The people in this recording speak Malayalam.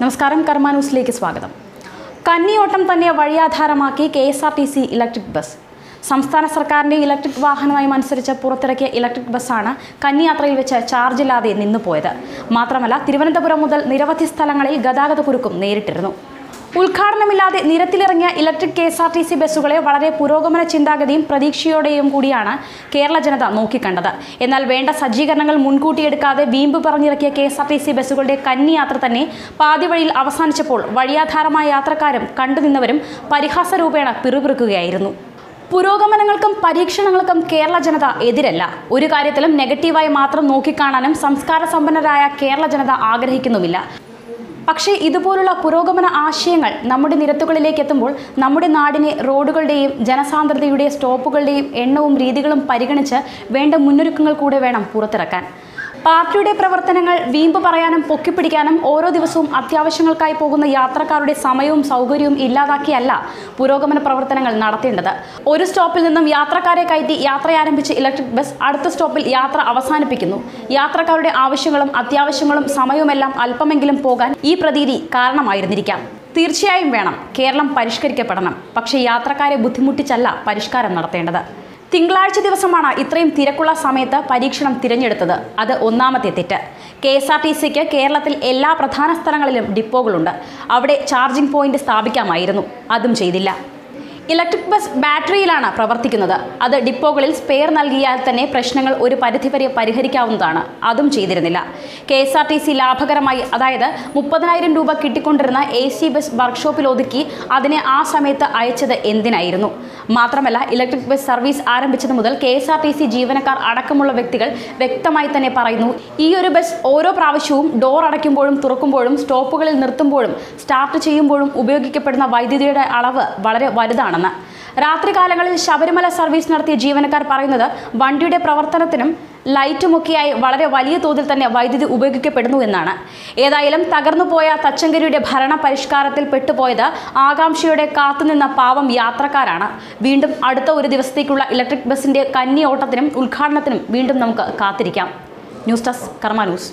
നമസ്കാരം കർമ്മ ന്യൂസിലേക്ക് സ്വാഗതം. കന്നിയോട്ടം തന്നെ വഴിയാധാരമാക്കി K S R T C electric bus. സംസ്ഥാന സർക്കാരിന്റെ ഇലക്ട്രിക് വാഹനമായി മത്സരിച്ച് പുറത്തിറക്കിയ ഇലക്ട്രിക് ബസ്സാണ് കന്നിയാത്രയിൽ വെച്ച് ചാർജില്ലാതെ നിന്നുപോയത്. മാത്രമല്ല തിരുവനന്തപുരം മുതൽ നിരവധി സ്ഥലങ്ങളിൽ ഗതാഗത കുരുക്കും നേരിട്ടിരുന്നു. ഉദ്ഘാടനമില്ലാതെ നിരത്തിലിറങ്ങിയ electric K S R T C ബസ്സുകളെ വളരെ പുരോഗമന ചിന്താഗതിയും പ്രതീക്ഷയോടെയും കൂടിയാണ് കേരള ജനത നോക്കിക്കണ്ടത്. എന്നാൽ വേണ്ട സജ്ജീകരണങ്ങൾ മുൻകൂട്ടി എടുക്കാതെ വീമ്പ് പറഞ്ഞിറക്കിയ K S R T C ബസ്സുകളുടെ കന്നി യാത്ര തന്നെ പാതിവഴിയിൽ അവസാനിച്ചപ്പോൾ വഴിയാധാരമായ യാത്രക്കാരും കണ്ടുനിന്നവരും പരിഹാസ രൂപേണ പിറുപിറുക്കുകയായിരുന്നു. പുരോഗമനങ്ങൾക്കും പരീക്ഷണങ്ങൾക്കും കേരള ജനത എതിരല്ല. ഒരു കാര്യത്തിലും നെഗറ്റീവായി മാത്രം നോക്കിക്കാണാനും സംസ്കാര സമ്പന്നരായ കേരള ജനത ആഗ്രഹിക്കുന്നുമില്ല. പക്ഷേ ഇതുപോലുള്ള പുരോഗമന ആശയങ്ങൾ നമ്മുടെ നിരത്തുകളിലേക്ക് എത്തുമ്പോൾ നമ്മുടെ നാടിനെ റോഡുകളുടെയും ജനസാന്ദ്രതയുടെ സ്റ്റോപ്പുകളുടെയും എണ്ണവും രീതികളും പരിഗണിച്ച് വേണ്ട മുന്നൊരുക്കങ്ങൾ കൂടെ വേണം പുറത്തിറക്കാൻ. പാർട്ടിയുടെ പ്രവർത്തനങ്ങൾ വീമ്പ് പറയാനും പൊക്കിപ്പിടിക്കാനും ഓരോ ദിവസവും അത്യാവശ്യങ്ങൾക്കായി പോകുന്ന യാത്രക്കാരുടെ സമയവും സൗകര്യവും ഇല്ലാതാക്കിയല്ല പുരോഗമന പ്രവർത്തനങ്ങൾ നടത്തേണ്ടത്. ഒരു സ്റ്റോപ്പിൽ നിന്നും യാത്രക്കാരെ കയറ്റി യാത്ര ആരംഭിച്ച് ഇലക്ട്രിക് ബസ് അടുത്ത സ്റ്റോപ്പിൽ യാത്ര അവസാനിപ്പിക്കുന്നു. യാത്രക്കാരുടെ ആവശ്യങ്ങളും അത്യാവശ്യങ്ങളും സമയവുമെല്ലാം അല്പമെങ്കിലും പോകാൻ ഈ പ്രതീതി കാരണമായിരുന്നിരിക്കാം. തീർച്ചയായും വേണം. കേരളം പരിഷ്കരിക്കപ്പെടണം. പക്ഷേ യാത്രക്കാരെ ബുദ്ധിമുട്ടിച്ചല്ല പരിഷ്കാരം നടത്തേണ്ടത്. തിങ്കളാഴ്ച ദിവസമാണ് ഇത്രയും തിരക്കുള്ള സമയത്ത് പരീക്ഷണം തിരഞ്ഞെടുത്തത്. അത് ഒന്നാമത്തെ തെറ്റ്. കെ എസ് ആർ ടി സിക്ക് കേരളത്തിൽ എല്ലാ പ്രധാന സ്ഥലങ്ങളിലും ഡിപ്പോകളുണ്ട്. അവിടെ ചാർജിംഗ് പോയിന്റ് സ്ഥാപിക്കാമായിരുന്നു. അതും ചെയ്തില്ല. ഇലക്ട്രിക് ബസ് ബാറ്ററിയിലാണ് പ്രവർത്തിക്കുന്നത്. അത് ഡിപ്പോകളിൽ സ്പെയർ നൽകിയാൽ തന്നെ പ്രശ്നങ്ങൾ ഒരു പരിധിവരെ പരിഹരിക്കാവുന്നതാണ്. അതും ചെയ്തിരുന്നില്ല. K S R T C ലാഭകരമായി അതായത് മുപ്പതിനായിരം രൂപ കിട്ടിക്കൊണ്ടിരുന്ന എ സി ബസ് വർക്ക്ഷോപ്പിൽ ഒതുക്കി അതിനെ ആ സമയത്ത് അയച്ചത് എന്തിനായിരുന്നു? മാത്രമല്ല ഇലക്ട്രിക് ബസ് സർവീസ് ആരംഭിച്ചത് മുതൽ K S R T C ജീവനക്കാർ അടക്കമുള്ള വ്യക്തികൾ വ്യക്തമായി തന്നെ പറയുന്നു ഈ ഒരു ബസ് ഓരോ പ്രാവശ്യവും ഡോർ അടയ്ക്കുമ്പോഴും തുറക്കുമ്പോഴും സ്റ്റോപ്പുകളിൽ നിർത്തുമ്പോഴും സ്റ്റാർട്ട് ചെയ്യുമ്പോഴും ഉപയോഗിക്കപ്പെടുന്ന വൈദ്യുതിയുടെ അളവ് വളരെ വലുതാണെന്ന് രാത്രികാലങ്ങളിൽ ശബരിമല സർവീസ് നടത്തിയ ജീവനക്കാർ പറയുന്നത് വണ്ടിയുടെ പ്രവർത്തനത്തിനും ലൈറ്റുമൊക്കെയായി വളരെ വലിയ തോതിൽ തന്നെ വൈദ്യുതി ഉപയോഗിക്കപ്പെടുന്നു എന്നാണ്. ഏതായാലും തകർന്നുപോയ തച്ചങ്കരിയുടെ ഭരണ പരിഷ്കാരത്തിൽ പെട്ടുപോയത് ആകാംക്ഷയോടെ കാത്തുനിന്ന പാവം യാത്രക്കാരാണ്. വീണ്ടും അടുത്ത ഒരു ദിവസത്തേക്കുള്ള ഇലക്ട്രിക് ബസിന്റെ കന്നി ഓട്ടത്തിനും ഉദ്ഘാടനത്തിനും വീണ്ടും നമുക്ക് കാത്തിരിക്കാം. News desk Karma news.